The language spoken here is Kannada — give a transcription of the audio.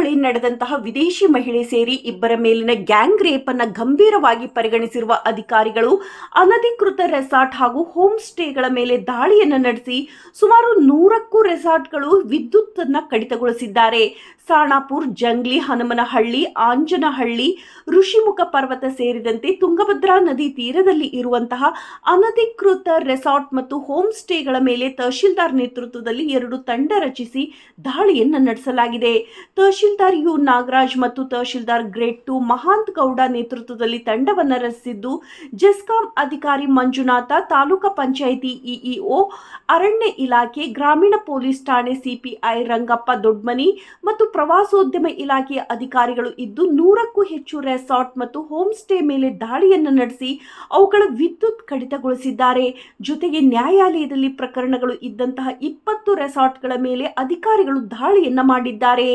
ಬಳಿ ನಡೆದಂತಹ ವಿದೇಶಿ ಮಹಿಳೆ ಸೇರಿ ಇಬ್ಬರ ಮೇಲಿನ ಗ್ಯಾಂಗ್ ರೇಪ್ ಅನ್ನ ಗಂಭೀರವಾಗಿ ಪರಿಗಣಿಸಿರುವ ಅಧಿಕಾರಿಗಳು ಅನಧಿಕೃತ ರೆಸಾರ್ಟ್ ಹಾಗೂ ಹೋಮ್ ಸ್ಟೇಗಳ ಮೇಲೆ ದಾಳಿಯನ್ನು ನಡೆಸಿ ಸುಮಾರು ನೂರಕ್ಕೂ ರೆಸಾರ್ಟ್ಗಳು ವಿದ್ಯುತ್ ಅನ್ನ ಕಡಿತಗೊಳಿಸಿದ್ದಾರೆ. ಸಾಣಾಪುರ್, ಜಂಗ್ಲಿ, ಹನುಮನಹಳ್ಳಿ, ಆಂಜನಹಳ್ಳಿ, ಋಷಿಮುಖ ಪರ್ವತ ಸೇರಿದಂತೆ ತುಂಗಭದ್ರಾ ನದಿ ತೀರದಲ್ಲಿ ಇರುವಂತಹ ಅನಧಿಕೃತ ರೆಸಾರ್ಟ್ ಮತ್ತು ಹೋಮ್ ಸ್ಟೇಗಳ ಮೇಲೆ ತಹಶೀಲ್ದಾರ್ ನೇತೃತ್ವದಲ್ಲಿ ಎರಡು ತಂಡ ರಚಿಸಿ ದಾಳಿಯನ್ನು ನಡೆಸಲಾಗಿದೆ. ತಹಶೀಲ್ದಾರ್ ಯು ನಾಗರಾಜ್ ಮತ್ತು ತಹಶೀಲ್ದಾರ್ ಗ್ರೇಟ್ ಟು ಮಹಾಂತ್ ಗೌಡ ನೇತೃತ್ವದಲ್ಲಿ ತಂಡವನ್ನು ರಚಿಸಿದ್ದು, ಜೆಸ್ಕಾಂ ಅಧಿಕಾರಿ ಮಂಜುನಾಥ, ತಾಲೂಕಾ ಪಂಚಾಯಿತಿ ಇಇಒ ಅರಣ್ಯ ಇಲಾಖೆ, ಗ್ರಾಮೀಣ ಪೊಲೀಸ್ ಠಾಣೆ ಸಿಪಿಐ ರಂಗಪ್ಪ ದೊಡ್ಮನಿ ಮತ್ತು ಪ್ರವಾಸೋದ್ಯಮ ಇಲಾಖೆಯ ಅಧಿಕಾರಿಗಳು ಇದ್ದು, ನೂರಕ್ಕೂ ಹೆಚ್ಚು ರೆಸಾರ್ಟ್ ಮತ್ತು ಹೋಮ್ ಸ್ಟೇ ಮೇಲೆ ದಾಳಿಯನ್ನು ನಡೆಸಿ ಅವುಗಳ ವಿದ್ಯುತ್ ಕಡಿತಗೊಳಿಸಿದ್ದಾರೆ. ಜೊತೆಗೆ ನ್ಯಾಯಾಲಯದಲ್ಲಿ ಪ್ರಕರಣಗಳು ಇದ್ದಂತಹ ಇಪ್ಪತ್ತು ರೆಸಾರ್ಟ್ಗಳ ಮೇಲೆ ಅಧಿಕಾರಿಗಳು ದಾಳಿಯನ್ನ ಮಾಡಿದ್ದಾರೆ.